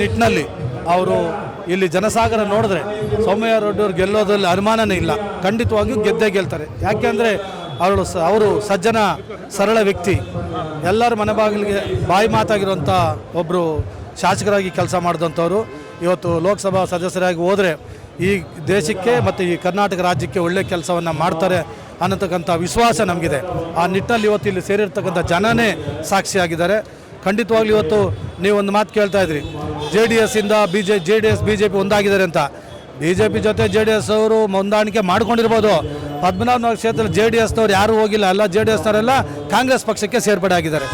ನಿಟ್ಟಿನಲ್ಲಿ ಅವರು ಇಲ್ಲಿ ಜನಸಾಗರ ನೋಡಿದ್ರೆ ಸೌಮ್ಯ ರೆಡ್ಡಿಯವ್ರು ಗೆಲ್ಲೋದ್ರಲ್ಲಿ ಅನುಮಾನನೇ ಇಲ್ಲ. ಖಂಡಿತವಾಗಿಯೂ ಗೆದ್ದೇ ಗೆಲ್ತಾರೆ. ಯಾಕೆಂದರೆ ಅವಳು ಸ, ಅವರು ಸಜ್ಜನ, ಸರಳ ವ್ಯಕ್ತಿ. ಎಲ್ಲರ ಮನೆ ಬಾಗಿಲಿಗೆ ಬಾಯಿ ಮಾತಾಗಿರುವಂಥ ಒಬ್ಬರು ಶಾಸಕರಾಗಿ ಕೆಲಸ ಮಾಡಿದಂಥವ್ರು. ಇವತ್ತು ಲೋಕಸಭಾ ಸದಸ್ಯರಾಗಿ ಹೋದರೆ ಈ ದೇಶಕ್ಕೆ ಮತ್ತು ಈ ಕರ್ನಾಟಕ ರಾಜ್ಯಕ್ಕೆ ಒಳ್ಳೆಯ ಕೆಲಸವನ್ನು ಮಾಡ್ತಾರೆ ಅನ್ನತಕ್ಕಂಥ ವಿಶ್ವಾಸ ನಮಗಿದೆ. ಆ ನಿಟ್ಟಿನಲ್ಲಿ ಇವತ್ತು ಇಲ್ಲಿ ಸೇರಿರ್ತಕ್ಕಂಥ ಜನನೇ ಸಾಕ್ಷಿಯಾಗಿದ್ದಾರೆ. ಖಂಡಿತವಾಗ್ಲೂ ಇವತ್ತು ನೀವು ಒಂದು ಮಾತು ಕೇಳ್ತಾ ಇದ್ರಿ. J D ಎಸ್ಸಿಂದ B J J D S B J P ಒಂದಾಗಿದ್ದಾರೆ ಅಂತ. ಬಿ ಜೆ ಪಿ ಜೊತೆ ಜೆ ಡಿ ಎಸ್ ಅವರು ಹೊಂದಾಣಿಕೆ ಮಾಡ್ಕೊಂಡಿರ್ಬೋದು. ಪದ್ಮನಾಭನಗರ ಕ್ಷೇತ್ರದಲ್ಲಿ ಜೆ ಡಿ ಎಸ್ನವ್ರು ಯಾರೂ ಹೋಗಿಲ್ಲ. ಎಲ್ಲ ಜೆ ಡಿ ಎಸ್ನವರೆಲ್ಲ ಕಾಂಗ್ರೆಸ್ ಪಕ್ಷಕ್ಕೆ ಸೇರ್ಪಡೆ ಆಗಿದ್ದಾರೆ.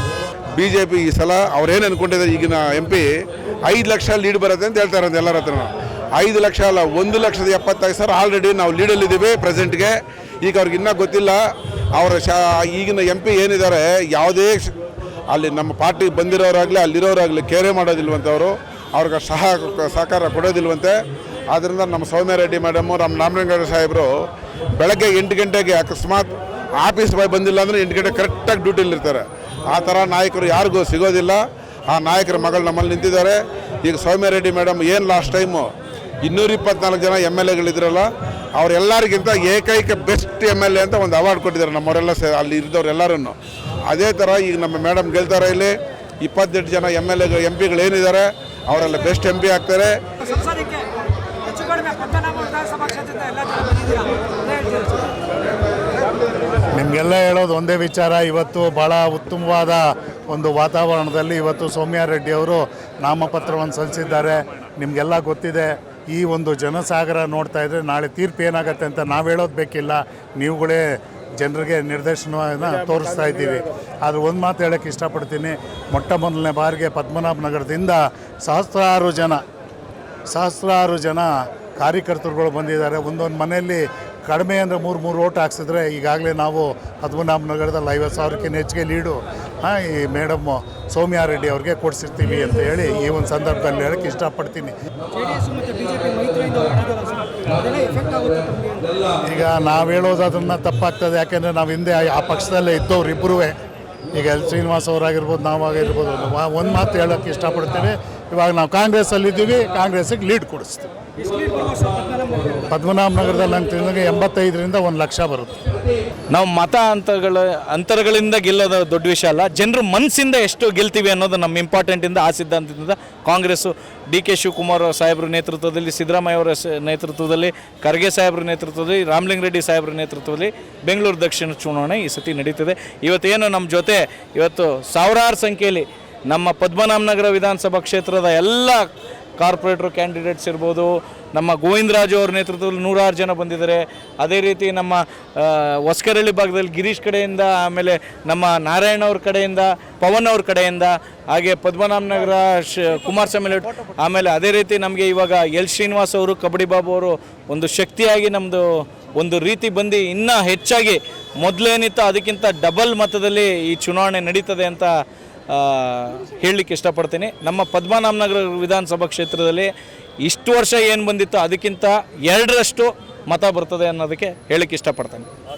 ಬಿ ಜೆ ಪಿ ಈ ಸಲ ಅವ್ರೇನು ಅನ್ಕೊಂಡಿದ್ದಾರೆ? ಈಗಿನ ಎಂ ಪಿ ಐದು ಲಕ್ಷ ಲೀಡ್ ಬರುತ್ತೆ ಅಂತ ಹೇಳ್ತಾರೆ ಎಲ್ಲರ ಹತ್ರ ಐದು ಲಕ್ಷ ಅಲ್ಲ, ಒಂದು ಲಕ್ಷದ ಎಪ್ಪತ್ತೈದು ಸಾವಿರ ಆಲ್ರೆಡಿ ನಾವು ಲೀಡಲ್ಲಿದ್ದೀವಿ ಪ್ರೆಸೆಂಟ್ಗೆ ಈಗ ಅವ್ರಿಗೆ ಇನ್ನೂ ಗೊತ್ತಿಲ್ಲ. ಅವರ ಶಾ ಈಗಿನ ಎಂ ಪಿ ಏನಿದ್ದಾರೆ? ಯಾವುದೇ ಅಲ್ಲಿ ನಮ್ಮ ಪಾರ್ಟಿಗೆ ಬಂದಿರೋರಾಗಲಿ, ಅಲ್ಲಿರೋರಾಗಲಿ ಕೇರೆ ಮಾಡೋದಿಲ್ವಂತೆ ಅವರು ಅವ್ರಿಗೆ ಸಹ ಸಹಕಾರ ಕೊಡೋದಿಲ್ವಂತೆ. ಆದ್ದರಿಂದ ನಮ್ಮ ಸೌಮ್ಯ ರೆಡ್ಡಿ ಮೇಡಮು ನಮ್ಮ ನಾಮನಗೌಡ ಸಾಹೇಬರು ಬೆಳಗ್ಗೆ ಎಂಟು ಗಂಟೆಗೆ ಅಕಸ್ಮಾತ್ ಆಫೀಸ್ ಬಾಯ್ ಬಂದಿಲ್ಲ ಅಂದರೆ ಎಂಟು ಗಂಟೆ ಕರೆಕ್ಟಾಗಿ ಡ್ಯೂಟಿಲಿ ಇರ್ತಾರೆ. ಆ ಥರ ನಾಯಕರು ಯಾರಿಗೂ ಸಿಗೋದಿಲ್ಲ. ಆ ನಾಯಕರ ಮಗಳು ನಮ್ಮಲ್ಲಿ ನಿಂತಿದ್ದಾರೆ. ಈಗ ಸೌಮ್ಯ ರೆಡ್ಡಿ ಮೇಡಮ್ ಏನು ಲಾಸ್ಟ್ ಟೈಮು ಇನ್ನೂರ ಇಪ್ಪತ್ನಾಲ್ಕು ಜನ ಎಂ ಎಲ್ ಎಗಳಿದ್ರಲ್ಲ, ಅವರೆಲ್ಲರಿಗಿಂತ ಏಕೈಕ ಬೆಸ್ಟ್ ಎಂ ಎಲ್ ಎ ಅಂತ ಒಂದು ಅವಾರ್ಡ್ ಕೊಟ್ಟಿದ್ದಾರೆ ನಮ್ಮವರೆಲ್ಲ ಸೇ, ಅಲ್ಲಿ ಇದ್ದವ್ರು ಎಲ್ಲರನ್ನು ಅದೇ ಥರ ಈಗ ನಮ್ಮ ಮೇಡಮ್ ಗೆಲ್ತಾರೆ ಇಲ್ಲಿ. ಇಪ್ಪತ್ತೆಂಟು ಜನ ಎಂ ಎಲ್ ಎ ಎಂ ಪಿಗಳು ಏನಿದ್ದಾರೆ ಅವರೆಲ್ಲ ಬೆಸ್ಟ್ ಎಂ ಪಿ ಆಗ್ತಾರೆ? ನಿಮಗೆಲ್ಲ ಹೇಳೋದು ಒಂದೇ ವಿಚಾರ. ಇವತ್ತು ಭಾಳ ಉತ್ತಮವಾದ ಒಂದು ವಾತಾವರಣದಲ್ಲಿ ಇವತ್ತು ಸೌಮ್ಯ ರೆಡ್ಡಿ ಅವರು ನಾಮಪತ್ರವನ್ನು ಸಲ್ಲಿಸಿದ್ದಾರೆ. ನಿಮಗೆಲ್ಲ ಗೊತ್ತಿದೆ ಈ ಒಂದು ಜನಸಾಗರ ನೋಡ್ತಾ ಇದ್ರೆ ನಾಳೆ ತೀರ್ಪು ಏನಾಗುತ್ತೆ ಅಂತ ನಾವು ಹೇಳೋದು ಬೇಕಿಲ್ಲ. ನೀವುಗಳೇ ಜನರಿಗೆ ನಿರ್ದೇಶನವನ್ನು ತೋರಿಸ್ತಾ ಇದ್ದೀವಿ. ಆದರೆ ಒಂದು ಮಾತು ಹೇಳೋಕ್ಕೆ ಇಷ್ಟಪಡ್ತೀನಿ. ಮೊಟ್ಟ ಮೊದಲನೇ ಬಾರಿಗೆ ಪದ್ಮನಾಭ ನಗರದಿಂದ ಸಹಸ್ರಾರು ಜನ ಸಹಸ್ರಾರು ಜನ ಕಾರ್ಯಕರ್ತರುಗಳು ಬಂದಿದ್ದಾರೆ. ಒಂದೊಂದು ಮನೆಯಲ್ಲಿ ಕಡಿಮೆ ಅಂದರೆ ಮೂರು ಮೂರು ಓಟ್ ಹಾಕ್ಸಿದ್ರೆ ಈಗಾಗಲೇ ನಾವು ಪದ್ಮನಾಭ ನಗರದಲ್ಲಿ ಐವತ್ತು ಸಾವಿರಕ್ಕಿಂತ ಹೆಚ್ಚಿಗೆ ಲೀಡು. ಈ ಮೇಡಮ್ ಸೌಮ್ಯಾರೆಡ್ಡಿ ಅವ್ರಿಗೆ ಕೊಡಿಸಿರ್ತೀವಿ ಅಂತ ಹೇಳಿ ಈ ಒಂದು ಸಂದರ್ಭದಲ್ಲಿ ಹೇಳಕ್ಕೆ ಇಷ್ಟಪಡ್ತೀನಿ. ಈಗ ನಾವು ಹೇಳೋದು ಅದನ್ನು ತಪ್ಪಾಗ್ತದೆ ಯಾಕೆಂದ್ರೆ ನಾವು ಹಿಂದೆ ಆ- ಆ ಪಕ್ಷದಲ್ಲೇ ಇದ್ದವ್ರು ಇಬ್ಬರೂ ಈಗ ಎಲ್ ಶ್ರೀನಿವಾಸ್ ಅವರಾಗಿರ್ಬೋದು ನಾವಾಗಿರ್ಬೋದು ಒಂದು ಮಾತು ಹೇಳೋಕ್ಕೆ ಇಷ್ಟಪಡ್ತೇವೆ. ಇವಾಗ ನಾವು ಕಾಂಗ್ರೆಸ್ಸಲ್ಲಿದ್ದೀವಿ, ಕಾಂಗ್ರೆಸ್ಸಿಗೆ ಲೀಡ್ ಕೊಡಿಸ್ತೀವಿ. ಪದ್ಮನಾಭ ನಗರದಲ್ಲಿ? ಅಂತ ಹೇಳಿದಾಗ ಎಂಬತ್ತೈದರಿಂದ ಒಂದು ಲಕ್ಷ ಬರುತ್ತೆ. ನಾವು ಮತ ಅಂತರಗಳ ಅಂತರಗಳಿಂದ ಗೆಲ್ಲೋದು ದೊಡ್ಡ ವಿಷಯ ಅಲ್ಲ. ಜನರು ಮನಸ್ಸಿಂದ ಎಷ್ಟು ಗೆಲ್ತೀವಿ ಅನ್ನೋದು ನಮ್ಮ ಇಂಪಾರ್ಟೆಂಟಿಂದ ಆ ಸಿದ್ಧಾಂತದಿಂದ ಕಾಂಗ್ರೆಸ್ಸು, ಡಿ ಕೆ ಶಿವಕುಮಾರ್ ಸಾಹೇಬ್ರ ನೇತೃತ್ವದಲ್ಲಿ, ಸಿದ್ದರಾಮಯ್ಯ ಅವರ ನೇತೃತ್ವದಲ್ಲಿ, ಖರ್ಗೆ ಸಾಹೇಬ್ರ ನೇತೃತ್ವದಲ್ಲಿ, ರಾಮಲಿಂಗ ರೆಡ್ಡಿ ಸಾಹೇಬ್ರ ನೇತೃತ್ವದಲ್ಲಿ ಬೆಂಗಳೂರು ದಕ್ಷಿಣ ಚುನಾವಣೆ ಈ ಸತಿ ನಡೀತದೆ. ಇವತ್ತೇನು ನಮ್ಮ ಜೊತೆ, ಇವತ್ತು ಸಾವಿರಾರು ಸಂಖ್ಯೆಯಲ್ಲಿ ನಮ್ಮ ಪದ್ಮನಾಭನಗರ ವಿಧಾನಸಭಾ ಕ್ಷೇತ್ರದ ಎಲ್ಲ ಕಾರ್ಪೊರೇಟರ್ ಕ್ಯಾಂಡಿಡೇಟ್ಸ್ ಇರ್ಬೋದು, ನಮ್ಮ ಗೋವಿಂದರಾಜು ಅವ್ರ ನೇತೃತ್ವದಲ್ಲಿ ನೂರಾರು ಜನ ಬಂದಿದ್ದಾರೆ. ಅದೇ ರೀತಿ ನಮ್ಮ ಹೊಸ್ಕರಳ್ಳಿ ಭಾಗದಲ್ಲಿ ಗಿರೀಶ್ ಕಡೆಯಿಂದ, ಆಮೇಲೆ ನಮ್ಮ ನಾರಾಯಣ ಅವ್ರ ಕಡೆಯಿಂದ, ಪವನ್ ಅವ್ರ ಕಡೆಯಿಂದ, ಹಾಗೆ ಪದ್ಮನಾಭನಗರ ಶ, ಕುಮಾರಸ್ವಾಮಿ ಆಮೇಲೆ ಅದೇ ರೀತಿ ನಮಗೆ ಇವಾಗ ಎಲ್ ಶ್ರೀನಿವಾಸ್ ಅವರು, ಕಬಡ್ಡಿ ಬಾಬು ಅವರು ಒಂದು ಶಕ್ತಿಯಾಗಿ ನಮ್ಮದು ಒಂದು ರೀತಿ ಬಂದು ಇನ್ನೂ ಹೆಚ್ಚಾಗಿ ಮೊದಲೇನಿತ್ತು ಅದಕ್ಕಿಂತ ಡಬಲ್ ಮತದಲ್ಲಿ ಈ ಚುನಾವಣೆ ನಡೀತದೆ ಅಂತ ಹೇಳಲಿಕ್ಕೆ ಇಷ್ಟಪಡ್ತೀನಿ. ನಮ್ಮ ಪದ್ಮನಾಭನಗರ ವಿಧಾನಸಭಾ ಕ್ಷೇತ್ರದಲ್ಲಿ ಇಷ್ಟು ವರ್ಷ ಏನು ಬಂದಿತ್ತು ಅದಕ್ಕಿಂತ ಎರಡರಷ್ಟು ಮತ ಬರ್ತದೆ ಅನ್ನೋದಕ್ಕೆ ಹೇಳಕ್ಕೆ ಇಷ್ಟಪಡ್ತೇನೆ.